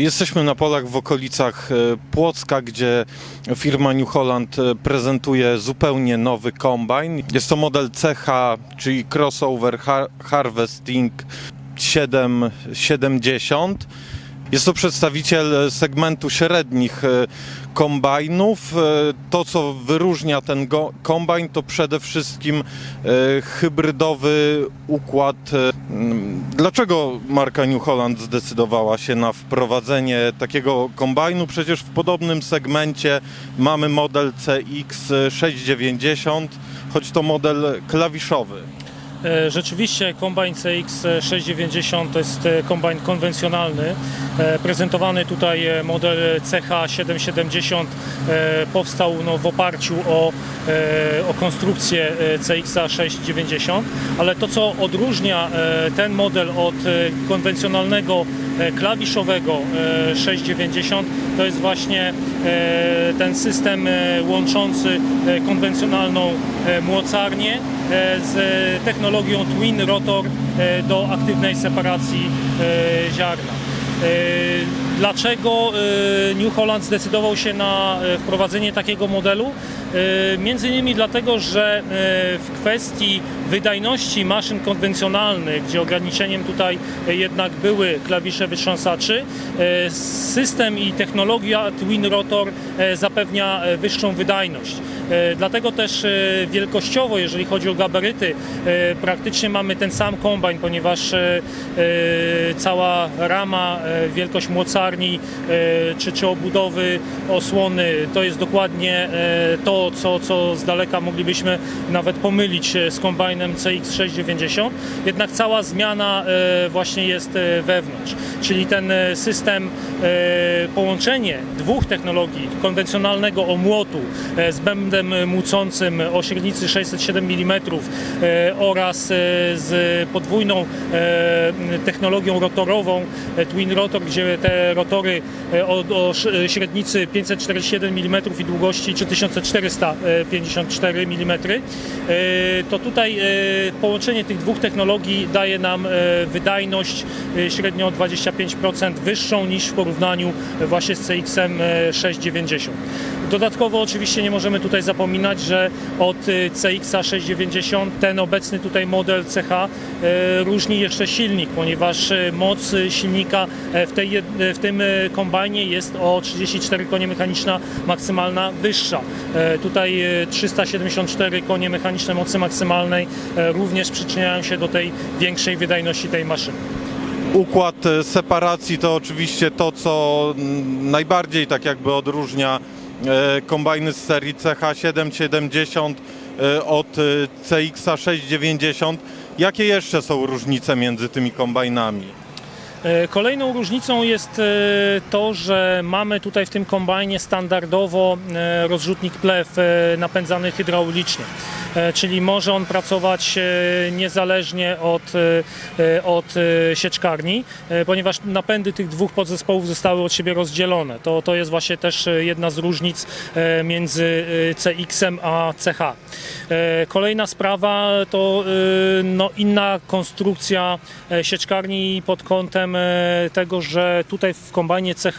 Jesteśmy na polach w okolicach e, Płocka, gdzie firma New Holland e, prezentuje zupełnie nowy kombajn. Jest to model CH, czyli Crossover Har- Harvesting 770. Jest to przedstawiciel segmentu średnich e, kombajnów. E, To, co wyróżnia ten kombajn, to przede wszystkim e, hybrydowy układ. Dlaczego marka New Holland zdecydowała się na wprowadzenie takiego kombajnu? Przecież w podobnym segmencie mamy model CX690, choć to model klawiszowy. E, Rzeczywiście kombajn CX690 to jest e, kombajn konwencjonalny. E, Prezentowany tutaj model CH770 e, powstał no, w oparciu o, o konstrukcję e, CX690, ale to co odróżnia ten model od konwencjonalnego klawiszowego e, 690 to jest właśnie ten system łączący konwencjonalną młocarnię z technologią Twin Rotor e, do aktywnej separacji e, ziarna. Dlaczego e, New Holland zdecydował się na e, wprowadzenie takiego modelu? E, Między innymi dlatego, że w kwestii wydajności maszyn konwencjonalnych, gdzie ograniczeniem tutaj jednak były klawisze wytrząsaczy, system i technologia Twin Rotor zapewnia wyższą wydajność. Dlatego też wielkościowo, jeżeli chodzi o gabaryty, praktycznie mamy ten sam kombajn, ponieważ cała rama, wielkość mocarni e, czy, czy obudowy osłony to jest dokładnie e, to, co, co z daleka moglibyśmy nawet pomylić e, z kombajnem CX690. Jednak cała zmiana właśnie jest wewnątrz, czyli ten system, połączenie dwóch technologii, konwencjonalnego omłotu z bębnem mucącym o średnicy 607 mm oraz z podwójną technologią rotorową Twin Rotor, gdzie te rotory e, o, o e, średnicy 547 mm i długości 3454 mm, e, to tutaj połączenie tych dwóch technologii daje nam wydajność średnio o 25% wyższą niż w porównaniu właśnie z CX-em e, 690. Dodatkowo oczywiście nie możemy tutaj zapominać, że od e, CX-a 690 ten obecny tutaj model CH e, różni jeszcze silnik, ponieważ e, moc silnika w, tej, w tym kombajnie jest o 34 konie mechaniczna maksymalna wyższa. Tutaj e, 374 konie mechaniczne mocy maksymalnej również przyczyniają się do tej większej wydajności tej maszyny. Układ separacji to oczywiście to, co mm, najbardziej tak jakby odróżnia kombajny z serii CH770 e, od e, CX690. Jakie jeszcze są różnice między tymi kombajnami? E, Kolejną różnicą jest e, to, że mamy tutaj w tym kombajnie standardowo e, rozrzutnik plew e, napędzany hydraulicznie. E, Czyli może on pracować e, niezależnie od, e, od sieczkarni, ponieważ napędy tych dwóch podzespołów zostały od siebie rozdzielone. To, to jest właśnie też jedna z różnic między CX-em a CH. Kolejna sprawa to no, inna konstrukcja sieczkarni pod kątem tego, że tutaj w kombajnie CH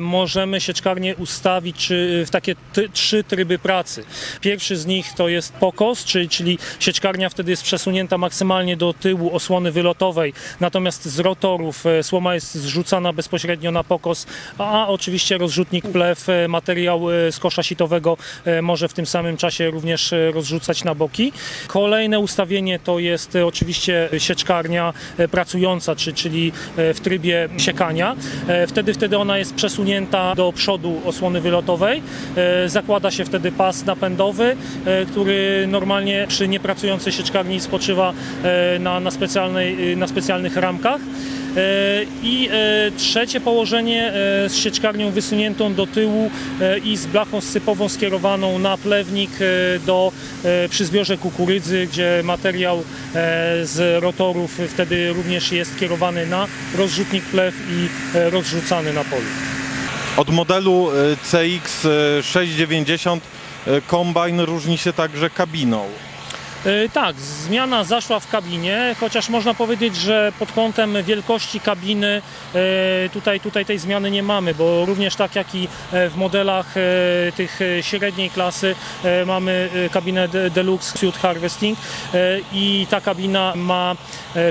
możemy sieczkarnię ustawić w takie trzy tryby pracy. Pierwszy z nich to jest pokos, czyli, sieczkarnia wtedy jest przesunięta maksymalnie do tyłu osłony wylotowej, natomiast z rotorów e, słoma jest zrzucana bezpośrednio na pokos, a oczywiście rozrzutnik plew, e, materiał e, z kosza sitowego może w tym samym czasie również rozrzucać na boki. Kolejne ustawienie to jest oczywiście sieczkarnia pracująca, czy, czyli w trybie siekania. Wtedy, wtedy ona jest przesunięta do przodu osłony wylotowej. Zakłada się wtedy pas napędowy, który normalnie przy niepracującej sieczkarni spoczywa e, na, na, specjalnej, na specjalnych ramkach. E, I e, trzecie położenie e, z sieczkarnią wysuniętą do tyłu e, i z blachą sypową skierowaną na plewnik e, do, e, przy zbiorze kukurydzy, gdzie materiał e, z rotorów wtedy również jest kierowany na rozrzutnik plew i e, rozrzucany na polu. Od modelu e, CX690 e, kombajn różni się także kabiną. E, Tak, zmiana zaszła w kabinie, chociaż można powiedzieć, że pod kątem wielkości kabiny e, tutaj, tutaj tej zmiany nie mamy, bo również tak jak i e, w modelach tych średniej klasy mamy kabinę De- Deluxe Suit Harvesting i ta kabina ma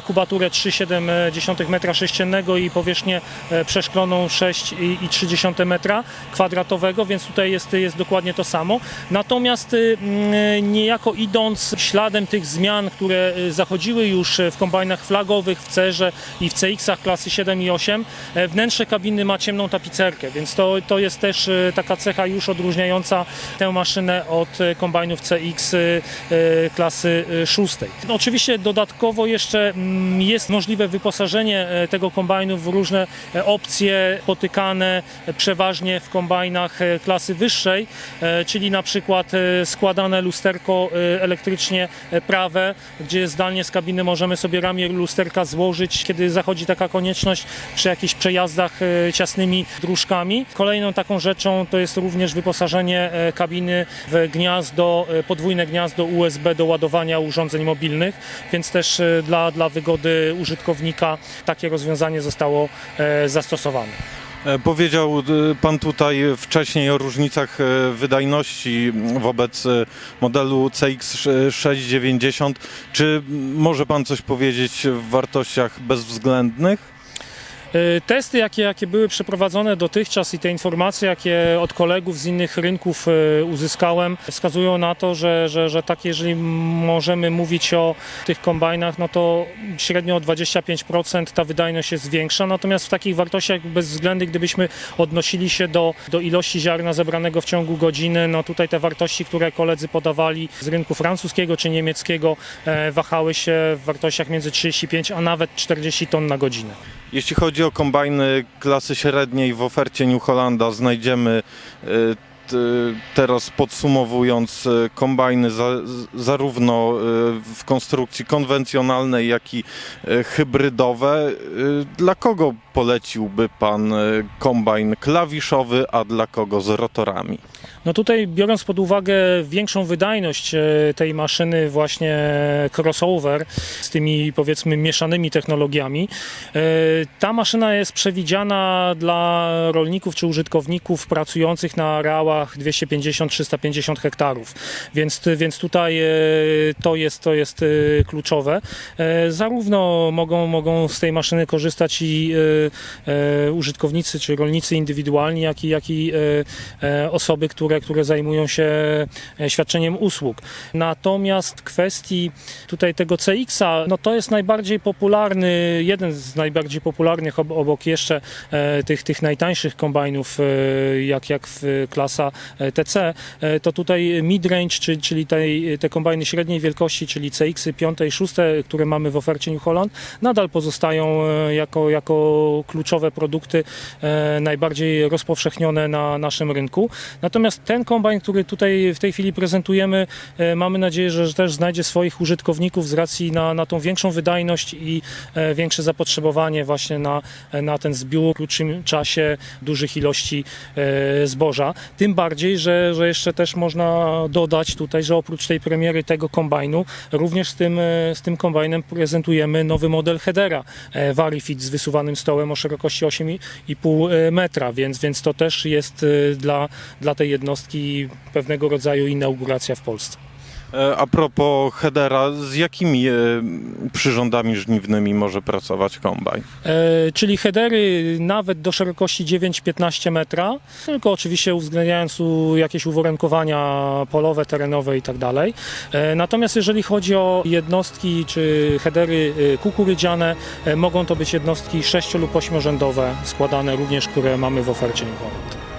kubaturę 3,7 metra sześciennego i powierzchnię przeszkloną 6,3 metra kwadratowego, więc tutaj jest, jest dokładnie to samo. Natomiast y, mm, niejako idąc śladem tych zmian, które y, zachodziły już w kombajnach flagowych, w Cerze i w CX-ach klasy 7 i 8, e, wnętrze kabiny ma ciemną tapicerkę, więc to, to jest też y, taka cecha już odróżniająca tę maszynę od y, kombajnów CX y, y, klasy y, 6. Oczywiście dodatkowo jeszcze mm, jest możliwe wyposażenie e, tego kombajnu w różne e, opcje potykane przeważnie w kombajnach klasy wyższej, czyli na przykład składane lusterko elektrycznie prawe, gdzie zdalnie z kabiny możemy sobie ramię lusterka złożyć, kiedy zachodzi taka konieczność przy jakichś przejazdach e, ciasnymi dróżkami. Kolejną taką rzeczą to jest również wyposażenie e, kabiny w gniazdo, e, podwójne gniazdo USB do ładowania urządzeń mobilnych, więc też e, dla, dla wygody użytkownika takie rozwiązanie zostało e, zastosowane. E, Powiedział e, Pan tutaj wcześniej o różnicach e, wydajności wobec modelu CX690. Czy może Pan coś powiedzieć w wartościach bezwzględnych? E, Testy, jakie, jakie były przeprowadzone dotychczas i te informacje, jakie od kolegów z innych rynków e, uzyskałem, wskazują na to, że, że, że tak jeżeli możemy mówić o tych kombajnach, no to średnio o 25% ta wydajność jest większa, natomiast w takich wartościach bezwzględnych, gdybyśmy odnosili się do, do ilości ziarna zebranego w ciągu godziny, no tutaj te wartości, które koledzy podawali z rynku francuskiego czy niemieckiego, e, wahały się w wartościach między 35 a nawet 40 ton na godzinę. Jeśli chodzi o kombajny klasy średniej w ofercie New Hollanda znajdziemy t- teraz podsumowując e, kombajny za, zarówno e, w konstrukcji konwencjonalnej, jak i hybrydowe. Dla kogo poleciłby Pan kombajn klawiszowy, a dla kogo z rotorami? No tutaj biorąc pod uwagę większą wydajność e, tej maszyny właśnie crossover z tymi powiedzmy mieszanymi technologiami, e, ta maszyna jest przewidziana dla rolników czy użytkowników pracujących na areałach 250-350 hektarów, więc, więc tutaj e, to jest, to jest kluczowe. Zarówno mogą, mogą z tej maszyny korzystać i użytkownicy czy rolnicy indywidualni, jak i, jak i osoby, które, które zajmują się e, świadczeniem usług. Natomiast kwestii tutaj tego CX-a, no to jest najbardziej popularny, jeden z najbardziej popularnych ob- obok jeszcze e, tych, tych najtańszych kombajnów, e, jak, jak klasa TC, to tutaj midrange, czy, czyli tej, te kombajny średniej wielkości, czyli CX-y 5 i 6, które mamy w ofercie New Holland, nadal pozostają jako, jako kluczowe produkty najbardziej rozpowszechnione na naszym rynku. Natomiast ten kombajn, który tutaj w tej chwili prezentujemy, e, mamy nadzieję, że też znajdzie swoich użytkowników z racji na, na tą większą wydajność i e, większe zapotrzebowanie właśnie na, na ten zbiór w krótszym czasie dużych ilości e, zboża. Tym bardziej, że, że jeszcze też można dodać tutaj, że oprócz tej premiery tego kombajnu, również z tym, z tym kombajnem prezentujemy nowy model headera Varifit z wysuwanym stołem o szerokości 8,5 metra, więc, więc to też jest dla, dla tej jednostki pewnego rodzaju inauguracja w Polsce. E, A propos headera, z jakimi e, przyrządami żniwnymi może pracować kombajn? E, czyli headery nawet do szerokości 9-15 metra, tylko oczywiście uwzględniając tu jakieś uwarunkowania polowe, terenowe i tak. E, Natomiast jeżeli chodzi o jednostki czy headery kukurydziane, e, mogą to być jednostki 6 lub 8-rzędowe składane również, które mamy w ofercie Incomet.